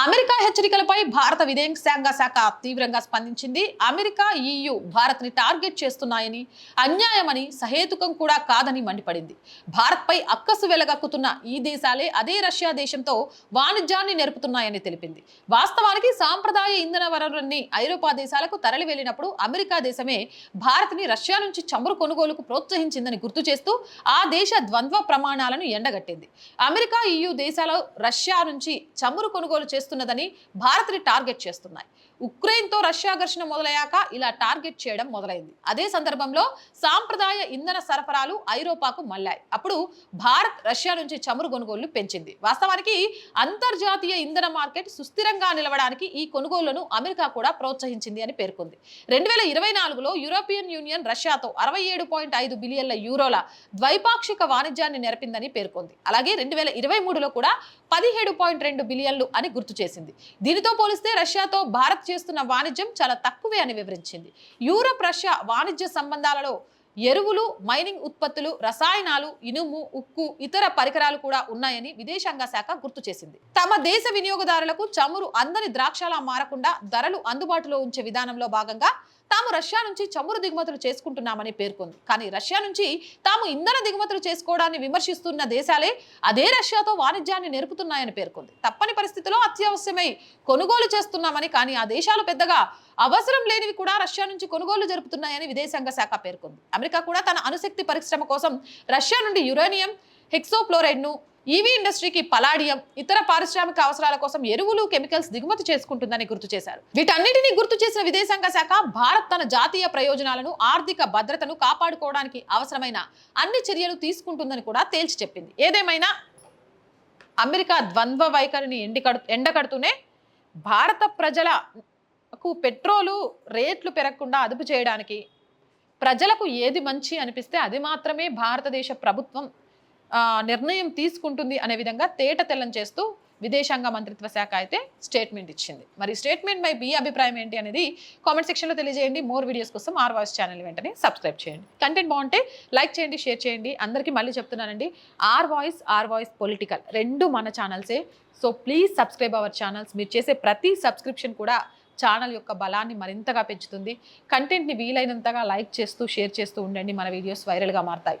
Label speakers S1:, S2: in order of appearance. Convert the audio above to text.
S1: America హెచ్చరికలపై భారత విదేశాంగ శాఖ తీవ్రంగా స్పందించింది. అమెరికా ఈయు భారత్ని టార్గెట్ చేస్తున్నాయని అన్యాయమని సహేతుకం కూడా కాదని మండిపడింది. భారత్పై అక్కసు వెలగక్కుతున్న ఈ దేశాలే అదే రష్యా దేశంతో వాణిజ్యాన్ని నెరుపుతున్నాయని తెలిపింది. వాస్తవానికి సాంప్రదాయ ఇంధన వనరులన్నీ ఐరోపా దేశాలకు తరలి వెళ్ళినప్పుడు అమెరికా దేశమే భారత్ని రష్యా నుంచి చమురు కొనుగోలుకు ప్రోత్సహించిందని గుర్తు చేస్తూ ఆ దేశ ద్వంద్వ ప్రమాణాలను ఎండగట్టింది. అమెరికా ఈయు దేశాలు రష్యా నుంచి చమురు కొనుగోలు చేస్తున్నదని భారత్ని టార్గెట్ చేస్తున్నాయి. ఉక్రెయిన్తో రష్యా ఘర్షణ మొదలయ్యాక ఇలా టార్గెట్ చేయడం మొదలైంది. అదే సందర్భంలో సాంప్రదాయ ఇంధన సరఫరాలు ఐరోపాకు మళ్ళాయి. అప్పుడు భారత్ రష్యా నుంచి చమురు కొనుగోళ్ళు పెంచింది. వాస్తవానికి అంతర్జాతీయ ఇంధన మార్కెట్ సుస్థిరంగా నిలవడానికి ఈ కొనుగోళ్ళను అమెరికా కూడా ప్రోత్సహించింది అని పేర్కొంది. రెండు వేల ఇరవై నాలుగులో యూరోపియన్ యూనియన్ రష్యాతో అరవై ఏడు పాయింట్ ఐదు బిలియన్ల యూరోల ద్వైపాక్షిక వాణిజ్యాన్ని నెరపిందని పేర్కొంది. అలాగే రెండు వేల ఇరవై మూడులో కూడా పదిహేడు పాయింట్ రెండు బిలియన్లు అని గుర్తు చేసింది. దీనితో పోలిస్తే రష్యాతో భారత్ చేస్తున్న వాణిజ్యం చాలా తక్కువే అని వివరించింది. యూరప్ రష్యా వాణిజ్య సంబంధాలలో ఎరువులు మైనింగ్ ఉత్పత్తులు రసాయనాలు ఇనుము ఉక్కు ఇతర పరికరాలు కూడా ఉన్నాయని విదేశాంగ శాఖ గుర్తు చేసింది. తమ దేశ వినియోగదారులకు చమురు అందని ద్రాక్షలా మారకుండా ధరలు అందుబాటులో ఉంచే విధానంలో భాగంగా తాము రష్యా నుంచి చమురు దిగుమతులు చేసుకుంటున్నామని పేర్కొంది. కానీ రష్యా నుంచి తాము ఇంధన దిగుమతులు చేసుకోవడాన్ని విమర్శిస్తున్న దేశాలే అదే రష్యాతో వాణిజ్యాన్ని నేర్పుతున్నాయని పేర్కొంది. తప్పని పరిస్థితిలో అత్యవసరమై కొనుగోలు చేస్తున్నామని కానీ ఆ దేశాలు పెద్దగా అవసరం లేనివి కూడా రష్యా నుంచి కొనుగోలు జరుపుతున్నాయని విదేశాంగ శాఖ పేర్కొంది. అమెరికా కూడా తన అణుశక్తి పరిశ్రమ కోసం రష్యా నుండి యురేనియం హెక్సోఫ్లోరైడ్ను ఈవీ ఇండస్ట్రీకి పలాడియం ఇతర పారిశ్రామిక అవసరాల కోసం ఎరువులు కెమికల్స్ దిగుమతి చేసుకుంటుందని గుర్తు చేశారు. వీటన్నిటిని గుర్తు చేసిన విదేశాంగ శాఖ భారత్ తన జాతీయ ప్రయోజనాలను ఆర్థిక భద్రతను కాపాడుకోవడానికి అవసరమైన అన్ని చర్యలు తీసుకుంటుందని కూడా తేల్చి చెప్పింది. ఏదేమైనా అమెరికా ద్వంద్వ వైఖరిని ఎండికడు ఎండకడుతూనే భారత ప్రజలకు పెట్రోలు రేట్లు పెరగకుండా అదుపు చేయడానికి ప్రజలకు ఏది మంచి అనిపిస్తే అది మాత్రమే భారతదేశ ప్రభుత్వం నిర్ణయం తీసుకుంటుంది అనే విధంగా తేట తెల్లం చేస్తూ విదేశాంగ మంత్రిత్వ శాఖ అయితే స్టేట్మెంట్ ఇచ్చింది. మరి స్టేట్మెంట్ పై మీ అభిప్రాయం ఏంటి అనేది కామెంట్ సెక్షన్లో తెలియజేయండి. మోర్ వీడియోస్ కోసం ఆర్ వాయిస్ ఛానల్ వెంటనే సబ్స్క్రైబ్ చేయండి. కంటెంట్ బాగుంటే లైక్ చేయండి షేర్ చేయండి. అందరికీ మళ్ళీ చెప్తున్నానండి. Our voice our voice political రెండు మన ఛానల్సే. So please subscribe our channels. మీరు చేసే ప్రతి సబ్స్క్రిప్షన్ కూడా ఛానల్ యొక్క బలాన్ని మరింతగా పెంచుతుంది. కంటెంట్ని వీలైనంతగా లైక్ చేస్తూ షేర్ చేస్తూ ఉండండి. మన వీడియోస్ వైరల్గా మారతాయి.